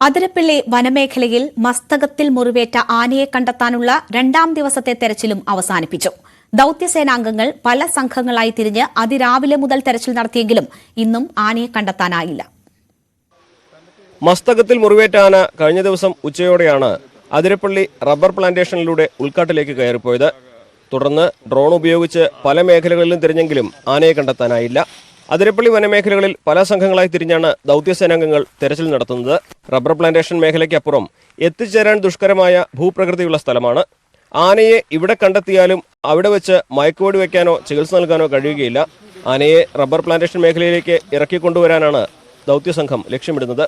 അതിരപ്പിള്ളി വനമേഖലയിൽ മസ്തകത്തിൽ മുറിവേറ്റ ആനയെ കണ്ടെത്താനുള്ള രണ്ടാം ദിവസത്തെ തെരച്ചിലും അവസാനിപ്പിച്ചു. ദൌത്യസേനാംഗങ്ങൾ പല സംഘങ്ങളായി തിരിഞ്ഞ് അതിരാവിലെ മുതൽ തെരച്ചിൽ നടത്തിയെങ്കിലും ഇന്നും ആനയെ കണ്ടെത്താനായില്ല. മസ്തകത്തിൽ മുറിവേറ്റ ആന കഴിഞ്ഞ ദിവസം ഉച്ചയോടെയാണ് അതിരപ്പള്ളി റബ്ബർ പ്ലാന്റേഷനിലൂടെ ഉൾക്കാട്ടിലേക്ക് കയറിപ്പോയത്. തുടർന്ന് ഡ്രോൺ ഉപയോഗിച്ച് പല മേഖലകളിലും തിരിഞ്ഞെങ്കിലും ആനയെ കണ്ടെത്താനായില്ല. അതിരപ്പള്ളി വനമേഖലകളിൽ പല സംഘങ്ങളായി തിരിഞ്ഞാണ് ദൗത്യസേനാംഗങ്ങൾ തെരച്ചിൽ നടത്തുന്നത്. റബ്ബർ പ്ലാന്റേഷൻ മേഖലയ്ക്കപ്പുറം എത്തിച്ചേരാൻ ദുഷ്കരമായ ഭൂപ്രകൃതിയുള്ള സ്ഥലമാണ്. ആനയെ ഇവിടെ കണ്ടെത്തിയാലും അവിടെ വെച്ച് മയക്കുവെടി വയ്ക്കാനോ ചികിത്സ നൽകാനോ കഴിയുകയില്ല. ആനയെ റബ്ബർ പ്ലാന്റേഷൻ മേഖലയിലേക്ക് ഇറക്കിക്കൊണ്ടുവരാനാണ് ദൗത്യസംഘം ലക്ഷ്യമിടുന്നത്.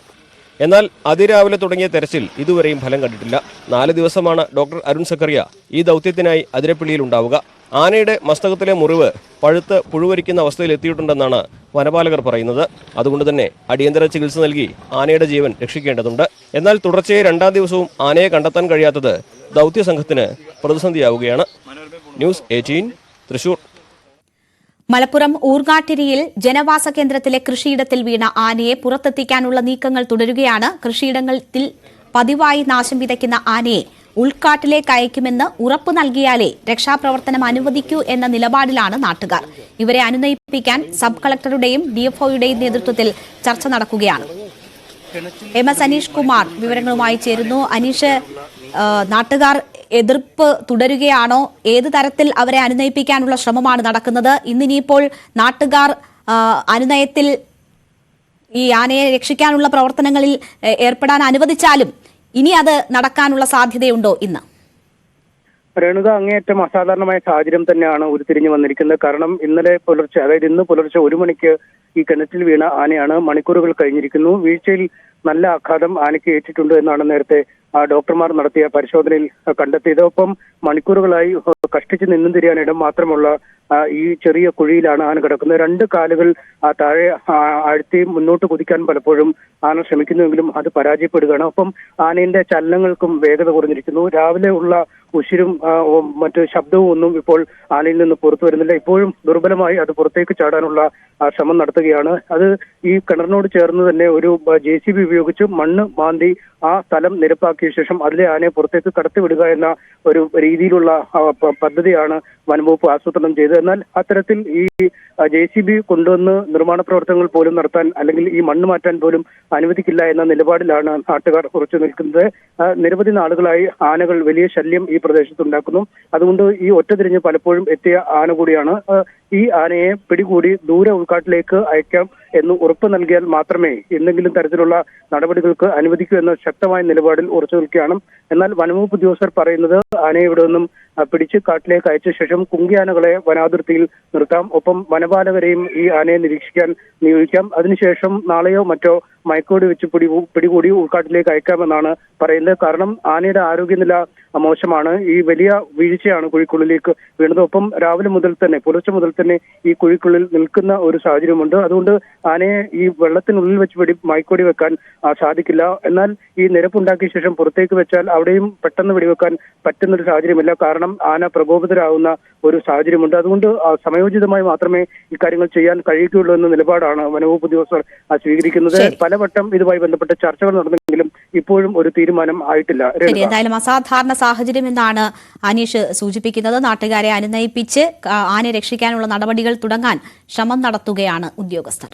എന്നാൽ അതിരാവിലെ തുടങ്ങിയ തെരച്ചിൽ ഇതുവരെയും ഫലം കണ്ടിട്ടില്ല. നാല് ദിവസമാണ് ഡോക്ടർ അരുൺ സക്കറിയ ഈ ദൗത്യത്തിനായി അതിരപ്പള്ളിയിൽ ഉണ്ടാവുക. ആനയുടെ മസ്തകത്തിലെ മുറിവ് പഴുത്ത് പുഴുവരിക്കുന്ന അവസ്ഥയിൽ എത്തിയിട്ടുണ്ടെന്നാണ് വനപാലകർ പറയുന്നത്. അതുകൊണ്ട് തന്നെ അടിയന്തര ചികിത്സ നൽകി ആനയുടെ ജീവൻ രക്ഷിക്കേണ്ടതുണ്ട്. എന്നാൽ തുടർച്ചയായി രണ്ടാം ദിവസവും ആനയെ കണ്ടെത്താൻ കഴിയാത്തത് ദൗത്യ സംഘത്തിന് പ്രതിസന്ധിയാവുകയാണ്. News eighteen Thrissur. മലപ്പുറം ഊർഗാട്ടിരിയിൽ ജനവാസ കേന്ദ്രത്തിലെ കൃഷിയിടത്തിൽ വീണ ആനയെ പുറത്തെത്തിക്കാനുള്ള നീക്കങ്ങൾ തുടരുകയാണ്. കൃഷിയിടങ്ങളിൽ പതിവായി നാശം വിതയ്ക്കുന്ന ആനയെ ഉൾക്കാട്ടിലേക്ക് അയക്കുമെന്ന് ഉറപ്പ് നൽകിയാലേ രക്ഷാപ്രവർത്തനം അനുവദിക്കൂ എന്ന നിലപാടിലാണ് നാട്ടുകാർ. ഇവരെ അനുനയിപ്പിക്കാൻ സബ് കളക്ടറുടെയും ഡിഎഫ്ഒയുടെയും നേതൃത്വത്തിൽ ചർച്ച നടക്കുകയാണ്. എം എസ് അനീഷ് കുമാർ വിവരങ്ങളുമായി ചേരുന്നു. അനീഷ് നാട്ടുകാർ എതിർപ്പ് തുടരുകയാണോ? ഏത് തരത്തിൽ അവരെ അനുനയിപ്പിക്കാനുള്ള ശ്രമമാണ് നടക്കുന്നത്? ഇന്നിനിയിപ്പോൾ നാട്ടുകാർ അനുനയത്തിൽ ഈ ആനയെ രക്ഷിക്കാനുള്ള പ്രവർത്തനങ്ങളിൽ ഏർപ്പെടാൻ അനുവദിച്ചാലും ഇനി അത് നടക്കാനുള്ള സാധ്യതയുണ്ടോ ഇന്ന്? രേണുക അങ്ങേയറ്റം അസാധാരണമായ സാഹചര്യം തന്നെയാണ് ഉരുത്തിരിഞ്ഞു വന്നിരിക്കുന്നത്. കാരണം ഇന്നലെ പുലർച്ചെ അതായത് ഇന്ന് പുലർച്ചെ ഒരു മണിക്ക് ഈ കിണറ്റിൽ വീണ ആനയാണ് മണിക്കൂറുകൾ കഴിഞ്ഞിരിക്കുന്നു. വീഴ്ചയിൽ നല്ല ആഘാതം ആനയ്ക്ക് ഏറ്റിട്ടുണ്ട് എന്നാണ് നേരത്തെ ഡോക്ടർമാർ നടത്തിയ പരിശോധനയിൽ കണ്ടെത്തിയത്. ഒപ്പം മണിക്കൂറുകളായി കഷ്ടിച്ച് നിന്നും തിരിയാനിടം മാത്രമുള്ള ഈ ചെറിയ കുഴിയിലാണ് ആന കിടക്കുന്നത്. രണ്ട് കാലുകൾ താഴെ അഴുത്തി മുന്നോട്ട് കുതിക്കാൻ പലപ്പോഴും ആന ശ്രമിക്കുന്നുവെങ്കിലും അത് പരാജയപ്പെടുകയാണ്. ഒപ്പം ആനയുടെ ചലനങ്ങൾക്കും വേഗത കുറഞ്ഞിരിക്കുന്നു. രാവിലെ ഉള്ള ഉശിരും മറ്റു ശബ്ദവും ഒന്നും ഇപ്പോൾ ആനയിൽ നിന്ന് പുറത്തു വരുന്നില്ല. ഇപ്പോഴും ദുർബലമായി അത് പുറത്തേക്ക് ചാടാനുള്ള ശ്രമം നടത്തുകയാണ്. അത് ഈ കിണറിനോട് ചേർന്ന് തന്നെ ഒരു ജെ സി ബി ഉപയോഗിച്ച് മണ്ണ് മാന്തി ആ സ്ഥലം നിരപ്പാക്കിയ ശേഷം അതിലെ ആനയെ പുറത്തേക്ക് കടത്തിവിടുക എന്ന ഒരു രീതിയിലുള്ള പദ്ധതിയാണ് വനംവകുപ്പ് ആസൂത്രണം ചെയ്തത്. എന്നാൽ അത്തരത്തിൽ ഈ ജെ സി ബി കൊണ്ടുവന്ന് നിർമ്മാണ പ്രവർത്തനങ്ങൾ പോലും നടത്താൻ അല്ലെങ്കിൽ ഈ മണ്ണ് മാറ്റാൻ പോലും അനുവദിക്കില്ല എന്ന നിലപാടിലാണ് നാട്ടുകാർ ഉറച്ചു നിൽക്കുന്നത്. നിരവധി നാളുകളായി ആനകൾ വലിയ ശല്യം ഈ പ്രദേശത്തുണ്ടാക്കുന്നു. അതുകൊണ്ട് ഈ ഒറ്റ തിരിഞ്ഞ് പലപ്പോഴും എത്തിയ ആന കൂടിയാണ്. ഈ ആനയെ പിടികൂടി ദൂരെ ഉൾക്കാട്ടിലേക്ക് അയക്കാം എന്ന് ഉറപ്പ് നൽകിയാൽ മാത്രമേ എന്തെങ്കിലും തരത്തിലുള്ള നടപടികൾക്ക് അനുവദിക്കൂ എന്ന ശക്തമായ നിലപാടിൽ ഉറച്ചു നിൽക്കുകയാണ്. എന്നാൽ വനംവകുപ്പ് ഉദ്യോഗസ്ഥർ പറയുന്നത് ആനയെ ഇവിടെ നിന്നും പിടിച്ച് കാട്ടിലേക്ക് അയച്ച ശേഷം കുങ്കിയാനകളെ വനാതിർത്തിയിൽ നിർത്താം. ഒപ്പം വനപാലകരെയും ഈ ആനയെ നിരീക്ഷിക്കാൻ നിയോഗിക്കാം. അതിനുശേഷം നാളെയോ മറ്റോ മയക്കോടി വെച്ച് പിടി പിടികൂടി ഉൾക്കാട്ടിലേക്ക് അയക്കാമെന്നാണ് പറയുന്നത്. കാരണം ആനയുടെ ആരോഗ്യനില മോശമാണ്. ഈ വലിയ വീഴ്ചയാണ് കുഴിക്കുള്ളിലേക്ക് വീണത്. ഒപ്പം രാവിലെ മുതൽ തന്നെ പുലർച്ചെ മുതൽ തന്നെ ഈ കുഴിക്കുള്ളിൽ നിൽക്കുന്ന ഒരു സാഹചര്യമുണ്ട്. അതുകൊണ്ട് ആനയെ ഈ വെള്ളത്തിനുള്ളിൽ വെച്ച് പിടി മൈക്കോടി വെക്കാൻ സാധിക്കില്ല. എന്നാൽ ഈ നിരപ്പുണ്ടാക്കിയ ശേഷം പുറത്തേക്ക് വെച്ചാൽ അവിടെയും പെട്ടെന്ന് വെടിവെക്കാൻ പറ്റുന്ന ഒരു സാഹചര്യമില്ല. കാരണം ആന പ്രകോപിതരാകുന്ന ഒരു സാഹചര്യമുണ്ട്. അതുകൊണ്ട് സമയോചിതമായി മാത്രമേ ഇക്കാര്യങ്ങൾ ചെയ്യാൻ കഴിയുകയുള്ളൂ എന്ന നിലപാടാണ് വനവകുപ്പ് ഉദ്യോഗസ്ഥർ സ്വീകരിക്കുന്നത്. പലവട്ടം ഇതുമായി ബന്ധപ്പെട്ട ചർച്ചകൾ നടന്നെങ്കിലും ഇപ്പോഴും ഒരു തീരുമാനം ആയിട്ടില്ല. എന്തായാലും അസാധാരണ സാഹചര്യം എന്നാണ് അനീഷ് സൂചിപ്പിക്കുന്നത്. നാട്ടുകാരെ അനുനയിപ്പിച്ച് ആനയെ രക്ഷിക്കാനുള്ള നടപടികൾ തുടങ്ങാൻ ശ്രമം നടത്തുകയാണ് ഉദ്യോഗസ്ഥർ.